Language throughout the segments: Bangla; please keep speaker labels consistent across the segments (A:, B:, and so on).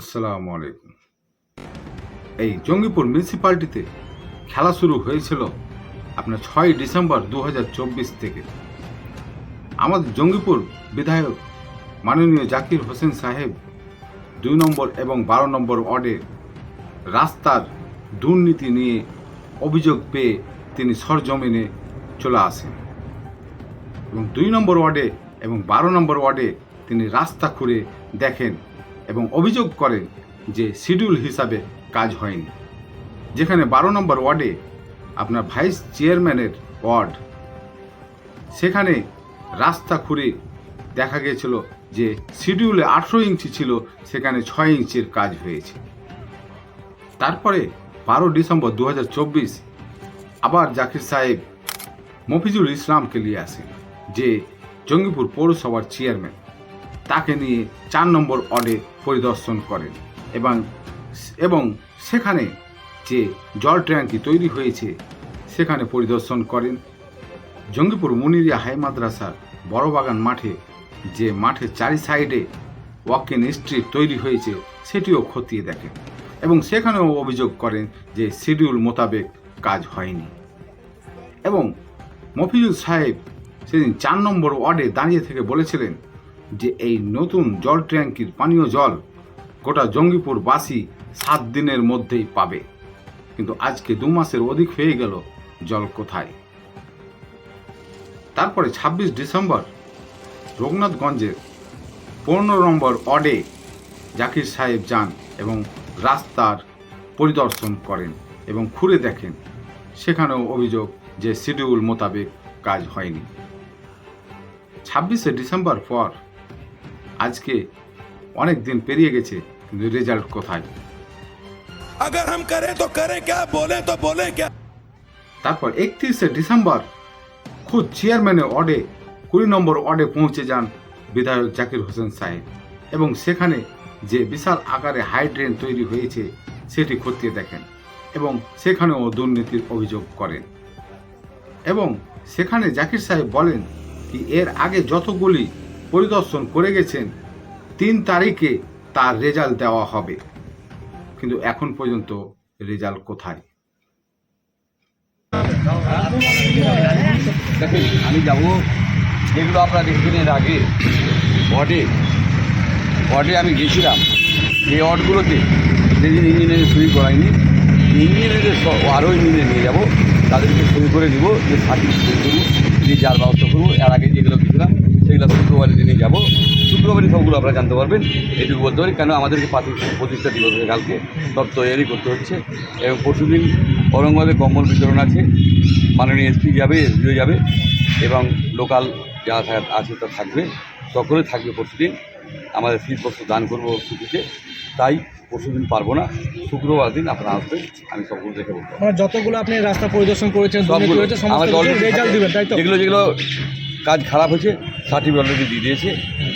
A: আসসালামু আলাইকুম। এই জঙ্গিপুর মিউনিসিপ্যালিটিতে খেলা শুরু হয়েছিল আপনার ছয় ডিসেম্বর দু হাজার চব্বিশ থেকে। আমাদের জঙ্গিপুর বিধায়ক মাননীয় জাকির হোসেন সাহেব দুই নম্বর এবং বারো নম্বর ওয়ার্ডে রাস্তার দুর্নীতি নিয়ে অভিযোগ পেয়ে তিনি সরজমিনে চলে আসেন। এবং দুই নম্বর ওয়ার্ডে এবং বারো নম্বর ওয়ার্ডে তিনি রাস্তা খুঁড়ে দেখেন এবং অভিযোগ করেন যে শিডিউল হিসাবে কাজ হয়নি। যেখানে বারো নম্বর ওয়ার্ডে আপনার ভাইস চেয়ারম্যানের ওয়ার্ড। সেখানে রাস্তা খুঁড়ে দেখা গিয়েছিল যে শিডিউলে আঠেরো ইঞ্চি ছিল, সেখানে ছয় ইঞ্চির কাজ হয়েছে। তারপরে বারো ডিসেম্বর দু হাজার চব্বিশ আবার জাকির সাহেব মফিজুল ইসলামকে নিয়ে আসেন, যে জঙ্গিপুর পৌরসভার চেয়ারম্যান। তাকে নিয়ে চার নম্বর ওয়ার্ডে পরিদর্শন করেন এবং এবং সেখানে যে জল ট্যাঙ্কি তৈরি হয়েছে, সেখানে পরিদর্শন করেন। জঙ্গিপুর মুনিরিয়া হাই মাদ্রাসার বড়বাগান মাঠে যে মাঠের চারি সাইডে ওয়াকিং স্ট্রিট তৈরি হয়েছে, সেটিও খতিয়ে দেখেন এবং সেখানেও অভিযোগ করেন যে শিডিউল মোতাবেক কাজ হয়নি। এবং মফিজুল সাহেব সেদিন চার নম্বর ওয়ার্ডে দাঁড়িয়ে থেকে বলেছিলেন যে এই নতুন জল ট্যাঙ্কির পানীয় জল গোটা জঙ্গিপুরবাসী সাত দিনের মধ্যেই পাবে। কিন্তু আজকে দু মাসের অধিক হয়ে গেল জল কোথায়? তারপরে ছাব্বিশ ডিসেম্বর, রঘুনাথগঞ্জের পনেরো নম্বর ওয়ার্ডে জাকির সাহেব যান এবং রাস্তার পরিদর্শন করেন এবং খুঁড়ে দেখেন। সেখানেও অভিযোগ যে শিডিউল মোতাবেক কাজ হয়নি। ছাব্বিশে ডিসেম্বর পর আজকে অনেক দিন পেরিয়ে গেছে কিন্তু রেজাল্ট কোথায়
B: अगर हम करें तो करें क्या बोले तो बोले क्या
A: তারপর একত্রিশে ডিসেম্বর খুদ চেয়ারম্যানের ওয়ার্ডে কুড়ি নম্বর ওয়ার্ডে পৌঁছে যান বিধায়ক জাকির হোসেন সাহেব এবং সেখানে যে বিশাল আকারে হাই ড্রেন তৈরি হয়েছে সেটি খতিয়ে দেখেন এবং সেখানেও দুর্নীতির অভিযোগ করেন এবং সেখানে জাকির সাহেব বলেন কি এর আগে যতগুলি পরিদর্শন করে গেছেন, তিন তারিখে তার রেজাল্ট দেওয়া হবে। কিন্তু এখন পর্যন্ত রেজাল্ট কোথায়?
C: দেখেন, আমি যাব, যেগুলো আপনারা দেখবেন এর আগে ওয়ার্ডে ওয়ার্ডে আমি গেছিলাম। এই ওয়ার্ডগুলোতে যেদিন ইঞ্জিনিয়ারিং সই করাইনি ইঞ্জিনিয়ারিংয়ের আরও ইঞ্জিনিয়ার নিয়ে যাব। তাদেরকে সই করে দিব, যে সার্টিফিকেট করব যে যার ব্যবস্থা করব। এর আগে যেগুলো গেছিলাম সেগুলো শুক্রবারের দিনে যাব। শুক্রবারই সবগুলো আপনারা জানতে পারবেন এটুকু বলতে পারি। কেন আমাদেরকে প্রতিষ্ঠা দিবস কালকে। সব তৈরি করতে হচ্ছে। এবং পরশুদিন ঔরঙ্গাবাদে কম্বল বিতরণ আছে। মাননীয় এসপি যাবে এসডিও যাবে। এবং লোকাল যারা থাকা- আছে তা থাকবে। সকলে থাকবে পরশুদিন। আমাদের শীতবস্ত্র দান করব ছুটিতে তাই পরশুদিন পারব না। শুক্রবার দিন আপনারা আসবেন আমি সবগুলো দেখে বলব।
D: মানে যতগুলো আপনি রাস্তা পরিদর্শন করেছেন
C: সবগুলো। যেগুলো যেগুলো কাজ খারাপ হয়েছে সার্টিফিকেট অলরেডি দিয়ে দিয়েছে।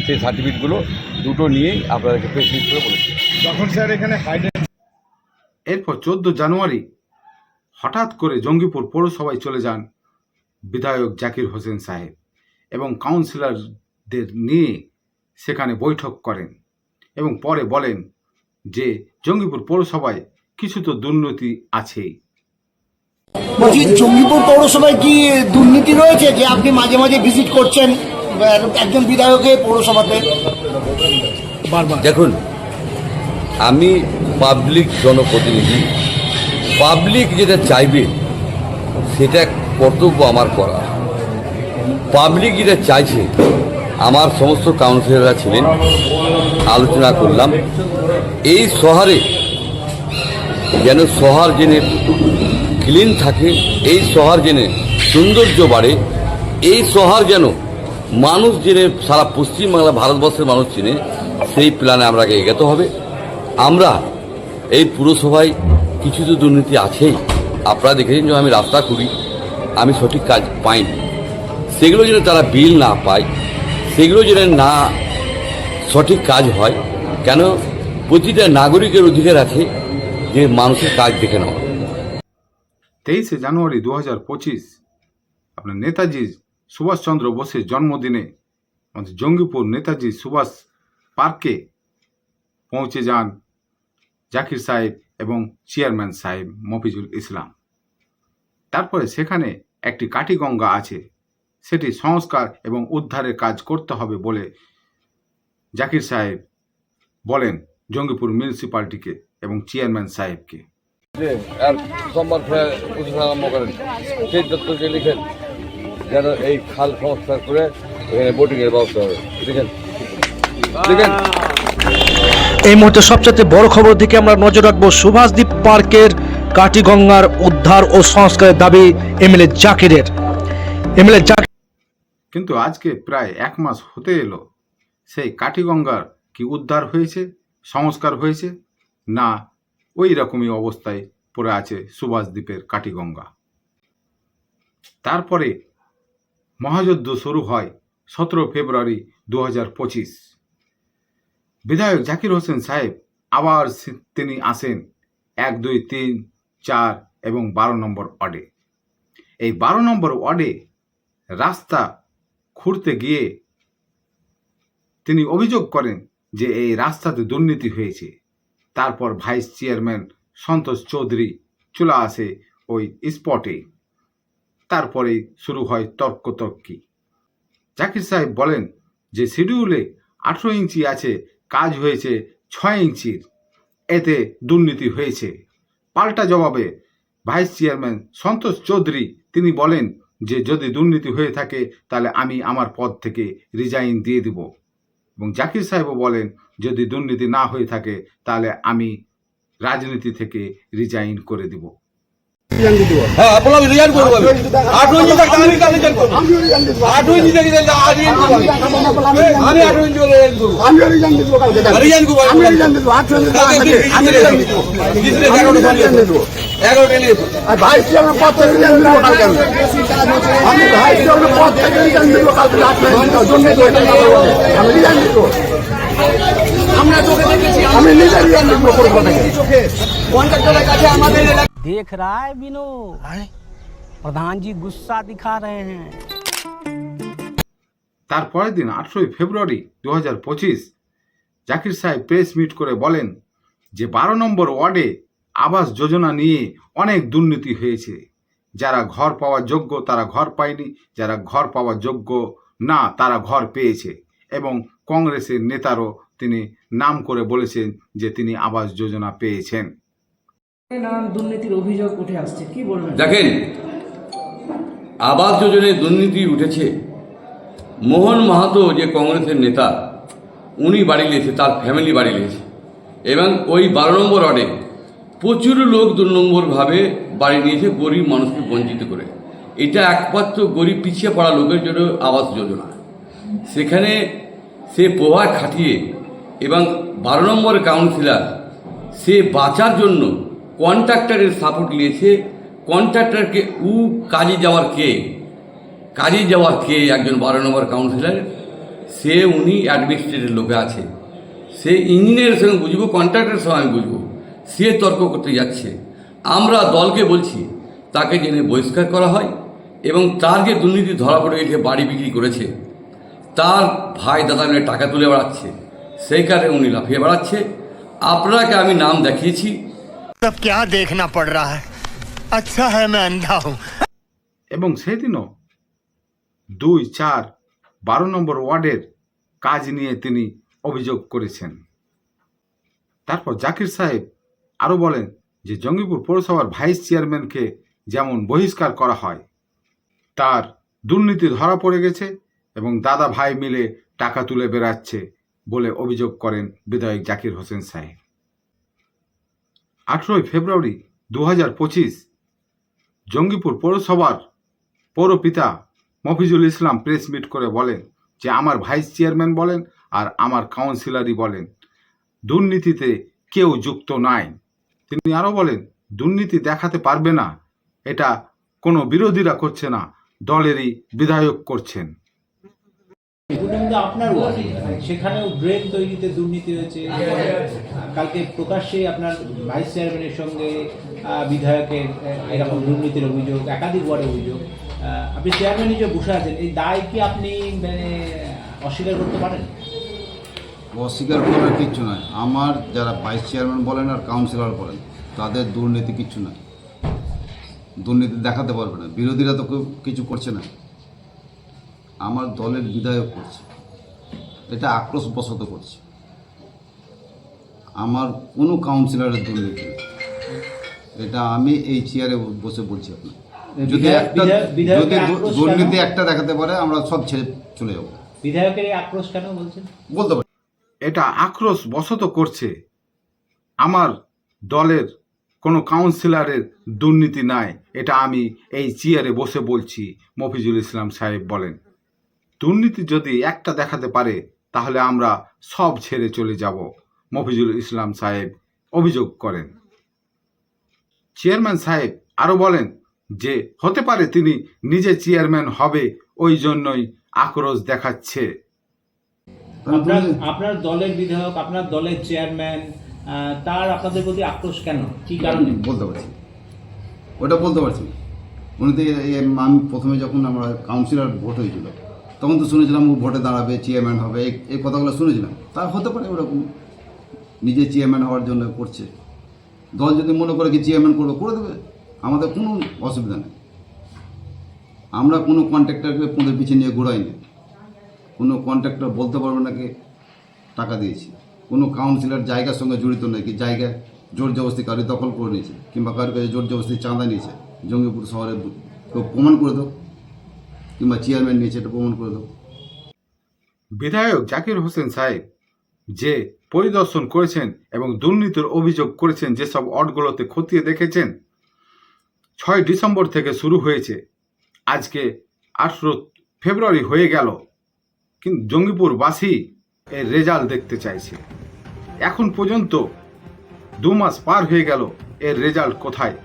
C: সেই সার্টিফিকেটগুলো দুটো নিয়েই আপনাদেরকে প্রেস লিস্ট করে বলেছি।
D: যখন স্যার এখানে
A: এরপর চোদ্দ জানুয়ারি হঠাৎ করে জঙ্গিপুর পৌরসভায় চলে যান বিধায়ক জাকির হোসেন সাহেব এবং কাউন্সিলরদের নিয়ে সেখানে বৈঠক করেন এবং পরে বলেন যে জঙ্গিপুর পৌরসভায় কিছু তো দুর্নীতি আছেই।
E: বলছি জঙ্গিপুর পৌরসভায় কি দুর্নীতি রয়েছে যে আপনি মাঝে মাঝে ভিজিট করছেন? একজন বিধায়কের পৌরসভাতে।
D: বারবার।
C: দেখুন আমি পাবলিক জনপ্রতিনিধি পাবলিক যেটা চাইবে সেটা কর্তব্য আমার করা। পাবলিক যেটা চাইছে আমার সমস্ত কাউন্সিলররা ছিলেন আলোচনা করলাম। এই শহরে যেন শহর জেনে ক্লিন থাকে এই শহর জেনে সৌন্দর্য বাড়ে এই শহর যেন মানুষ জেনে সারা পশ্চিমবাংলা, ভারতবর্ষের মানুষ চিনে সেই প্ল্যানে আমরা এগোতে হবে। আমরা এই পুরসভায় কিছু তো দুর্নীতি আছেই। আপনারা দেখেছেন যে আমি রাস্তা করি আমি সঠিক কাজ পাইনি। সেগুলো যেন তারা বিল না পায়, সেগুলো যেন না সঠিক কাজ হয়, কেন প্রতিটা নাগরিকের অধিকার আছে যে মানুষের কাজ দেখে নেওয়া।
A: তেইশে জানুয়ারি দু হাজার পঁচিশ, আপনার নেতাজি সুভাষচন্দ্র বোসের জন্মদিনে জঙ্গিপুর নেতাজি সুভাষ পার্কে পৌঁছে যান জাকির সাহেব এবং চেয়ারম্যান সাহেব মফিজুল ইসলাম। তারপরে সেখানে একটি কাঠিগঙ্গা আছে। সেটি সংস্কার এবং উদ্ধারের কাজ করতে হবে বলে জাকির সাহেব বলেন জঙ্গিপুর মিউনিসিপালিটিকে এবং চেয়ারম্যান সাহেবকে।
C: সোমবার ফের করেন। সেই দত্তকে লিখেন যেন এই খাল সংস্কার করে এখানে বোটিংয়ের ব্যবস্থা হবে। লিখেন লিখেন
F: এই মুহূর্তে সবচেয়ে বড় খবর দিকে আমরা নজর রাখব সুভাষদ্বীপ পার্কের কাটিগঙ্গার উদ্ধার ও সংস্কারের দাবি এমএলএ জাকিরের। এমএলএ জাকির
A: কিন্তু আজকে প্রায় এক মাস হতে এলো। সেই কাঠিগঙ্গার কি উদ্ধার হয়েছে সংস্কার হয়েছে না ওই রকমই অবস্থায় পড়ে আছে সুভাষদ্বীপের কাঠিগঙ্গা? তারপরে মহাযুদ্ধ শুরু হয় সতেরো ফেব্রুয়ারি দু হাজার পঁচিশ। বিধায়ক জাকির হোসেন সাহেব আবার তিনি আসেন এক, দুই, তিন, চার এবং বারো নম্বর ওয়ার্ডে। এই বারো নম্বর ওয়ার্ডে রাস্তা খুঁড়তে গিয়ে তিনি অভিযোগ করেন যে এই রাস্তাতে দুর্নীতি হয়েছে। তারপর ভাইস চেয়ারম্যান সন্তোষ চৌধুরী চলে আসে ওই স্পটে। তারপরে শুরু হয় তর্কতর্কি। জাকির সাহেব বলেন যে শিডিউলে আঠেরো ইঞ্চি আছে, কাজ হয়েছে ছয় ইঞ্চির। এতে দুর্নীতি হয়েছে। পাল্টা জবাবে ভাইস চেয়ারম্যান সন্তোষ চৌধুরী তিনি বলেন যে যদি দুর্নীতি হয়ে থাকে, তাহলে আমি আমার পদ থেকে রিজাইন দিয়ে দিব। এবং জাকির সাহেবও বলেন, যদি দুর্নীতি না হয়ে থাকে, তাহলে আমি রাজনীতি থেকে রিজাইন করে দিব।
C: হ্যাঁ আমি রিজাইন করব আমি আঠেরো ইঞ্চি থাকতে আমি কেন রিজাইন করব আঠেরো ইঞ্চি থেকে আজ রিজাইন করব আমি। আমি ইঞ্চি করে রিজাইন করব
E: আমি রিজাইন দিব
C: রিজাইন করব
E: আমি রিজাইন দিব আটশো আমি রিজাইন দিব
C: এগারোটা এগারোটা নিয়ে
E: আর ভাই চেয়ারম্যান পদ রিজাইন দিব কালকে আমি। আমি ভাই চেয়ারম্যান পদ রিজাইন দিব কালকে রাত্রে জন্য আমি রিজাইন দিব আমি নিজে রিজাইন দিব করব থেকে
G: देख रहा है बिनो प्रधान जी गुस्सा दिखा रहे हैं
A: তার পরের দিন আঠেরোই ফেব্রুয়ারি দু হাজার পঁচিশ জাকির সাহেব প্রেস মিট করে বলেন যে বারো নম্বর ওয়ার্ডে আবাস যোজনা নিয়ে অনেক দুর্নীতি হয়েছে যারা ঘর পাওয়ার যোগ্য তারা ঘর পায়নি যারা ঘর পাওয়ার যোগ্য না তারা ঘর পেয়েছে এবং কংগ্রেসের নেতারও তিনি নাম করে বলেছেন যে তিনি আবাস যোজনা পেয়েছেন
C: দেখেন, আবাস যোজনায় দুর্নীতি উঠেছে। মোহন মাহাতো যে কংগ্রেসের নেতা, উনি বাড়ি নিয়েছে তার ফ্যামিলি বাড়ি নিয়েছে এবং ওই বারো নম্বর ওয়ার্ডে প্রচুর লোক দু নম্বরভাবে বাড়ি নিয়েছে, গরিব মানুষকে বঞ্চিত করে। এটা একমাত্র গরিব পিছিয়ে পড়া লোকের জন্য আবাস যোজনা। সেখানে সে প্রভাব খাটিয়ে এবং বারো নম্বর কাউন্সিলার সে বাঁচার জন্য কন্ট্রাক্টরের সাপোর্ট নিয়েছে। কন্ট্রাক্টরকে উ কাজে যাওয়ার কে? কাজে যাওয়ার কে? একজন বারো নম্বর কাউন্সিলর সে উনি অ্যাডমিনিস্ট্রেটিভ লোকে আছে। সে ইঞ্জিনিয়ারের সঙ্গে বুঝব কন্ট্রাক্টরের সঙ্গে আমি বুঝব। সে তর্ক করতে যাচ্ছে। আমরা দলকে বলছি, তাকে জেনে বহিষ্কার করা হয় এবং তার যে দুর্নীতি ধরা পড়ে গেছে, বাড়ি বিক্রি করেছে, তার ভাই দাদা মিলে টাকা তুলে বেড়াচ্ছে, সেই কারণে উনি লাফিয়ে বেড়াচ্ছে। আপনাকে আমি নাম দেখিয়েছি
H: सब क्या देखना पड़ रहा है अच्छा है मैं अंधा हूँ
A: এবং সেদিনও দুই চার বারো নম্বর ওয়ার্ডের কাজ নিয়ে তিনি অভিযোগ করেছেন তারপর জাকির সাহেব আরও বলেন যে জঙ্গিপুর পৌরসভার ভাইস চেয়ারম্যানকে যেমন বহিষ্কার করা হয় তার দুর্নীতি ধরা পড়ে গেছে এবং দাদা ভাই মিলে টাকা তুলে বেড়াচ্ছে বলে অভিযোগ করেন বিধায়ক জাকির হোসেন সাহেব আঠেরোই ফেব্রুয়ারি দু হাজার পঁচিশ, জঙ্গিপুর পৌরসভার পৌরপিতা মফিজুল ইসলাম প্রেস মিট করে বলেন যে আমার ভাইস চেয়ারম্যান বলেন আর আমার কাউন্সিলারই বলেন, দুর্নীতিতে কেউ যুক্ত নাই। তিনি আরও বলেন, দুর্নীতি দেখাতে পারবে না, এটা কোনো বিরোধীরা করছে না, দলেরই বিধায়ক করছেন।
I: সেখানেও তৈরিতে দুর্নীতি হয়েছে। কালকে আপনার ভাইস চেয়ারম্যানের সঙ্গে বিধায়কের দুর্নীতির অভিযোগ, একাধিক অভিযোগ। আপনি চেয়ারম্যান বসে আছেন। দায় কি আপনি মানে অস্বীকার করতে পারেন?
J: অস্বীকার করার কিচ্ছু নয় আমার যারা ভাইস চেয়ারম্যান বলেন আর কাউন্সিলর বলেন, তাদের দুর্নীতি কিচ্ছু নয় দুর্নীতি দেখাতে পারবে না। বিরোধীরা তো কিছু করছে না। আমার দলের বিধায়ক করছে। এটা আক্রোশ বশত করছে। আমার কোনো কাউন্সিলরের দুর্নীতি নেই। এটা আমি এই চেয়ারে বসে বলছি আপনার যদি একটা যদি? দুর্নীতি একটা দেখাতে পারে আমরা সব ছেড়ে চলে যাব।
I: বিধায়কের আক্রোশ কেন বলছেন?
J: বলতে পারি।
A: এটা আক্রোশ বশত করছে। আমার দলের কোনো কাউন্সিলরের দুর্নীতি নাই। এটা আমি এই চেয়ারে বসে বলছি মফিজুল ইসলাম সাহেব বলেন। দুর্নীতি যদি একটা দেখাতে পারে তাহলে আমরা সব ছেড়ে চলে যাব মফিজুল ইসলাম সাহেব অভিযোগ করেন। চেয়ারম্যান সাহেব আরও বলেন যে হতে পারে তিনি নিজে চেয়ারম্যান হবে ওই জন্যই আক্রোশ দেখাচ্ছে।
I: আপনার আপনার দলের বিধায়ক আপনার দলের চেয়ারম্যান তার আপনাদের প্রতি আক্রোশ কেন? কি কারণে?
J: বলতে পারছি। ওটা বলতে পারছি। উনি তো আমি প্রথমে যখন আমরা কাউন্সিলর ভোট হয়েছিল তখন তো শুনেছিলাম ও ভোটে দাঁড়াবে চেয়ারম্যান হবে, এই কথাগুলো শুনেছিলাম। তা হতে পারে ওরকম, নিজে চেয়ারম্যান হওয়ার জন্য করছে। দল যদি মনে করে কি চেয়ারম্যান করবে, করে দেবে। আমাদের কোনো অসুবিধা নেই। আমরা কোনো কন্ট্রাক্টরকে পুঁদের পিছিয়ে নিয়ে ঘোরাইনি। কোনো কন্ট্রাক্টর বলতে পারবে না কি টাকা দিয়েছি। কোনো কাউন্সিলর জায়গার সঙ্গে জড়িত নেই কি জায়গায় জোর জবস্তি কারও দখল করে নিয়েছে, কিংবা কারও কাছে জোর জবস্তি চাঁদা নিয়েছে। জঙ্গিপুর শহরে কেউ প্রমাণ করে দাও। কিংবা চেয়ারম্যান নিয়েছে এটা প্রমাণ করে দেবো।
A: বিধায়ক জাকির হোসেন সাহেব যে পরিদর্শন করেছেন এবং দুর্নীতির অভিযোগ করেছেন যেসব ওয়ার্ডগুলোতে খতিয়ে দেখেছেন, ছয় ডিসেম্বর থেকে শুরু হয়েছে। আজকে আঠেরো ফেব্রুয়ারি হয়ে গেল, কিন্তু জঙ্গিপুরবাসী এর রেজাল্ট দেখতে চাইছে। এখন পর্যন্ত দু মাস পার হয়ে গেল, এর রেজাল্ট কোথায়?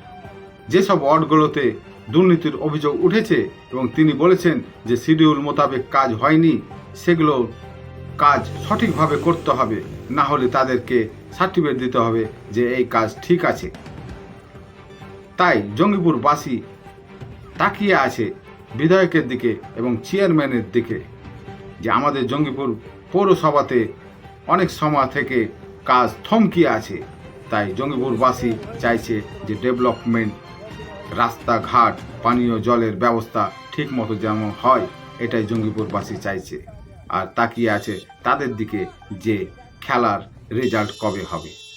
A: যেসব ওয়ার্ডগুলোতে দুর্নীতির অভিযোগ উঠেছে এবং তিনি বলেছেন যে শিডিউল মোতাবেক কাজ হয়নি, সেগুলো কাজ সঠিকভাবে করতে হবে, না হলে তাদেরকে সার্টিফিকেট দিতে হবে যে এই কাজ ঠিক আছে। তাই জঙ্গিপুরবাসী তাকিয়ে আছে বিধায়কের দিকে এবং চেয়ারম্যানের দিকে যে আমাদের জঙ্গিপুর পৌরসভাতে অনেক সময় থেকে কাজ থমকিয়ে আছে। তাই জঙ্গিপুরবাসী চাইছে যে ডেভেলপমেন্ট রাস্তাঘাট, পানীয় জলের ব্যবস্থা ঠিক মতো যেমন হয়, এটাই জঙ্গিপুরবাসী চাইছে। আর তাকিয়ে আছে তাদের দিকে যে খেলার রেজাল্ট কবে হবে।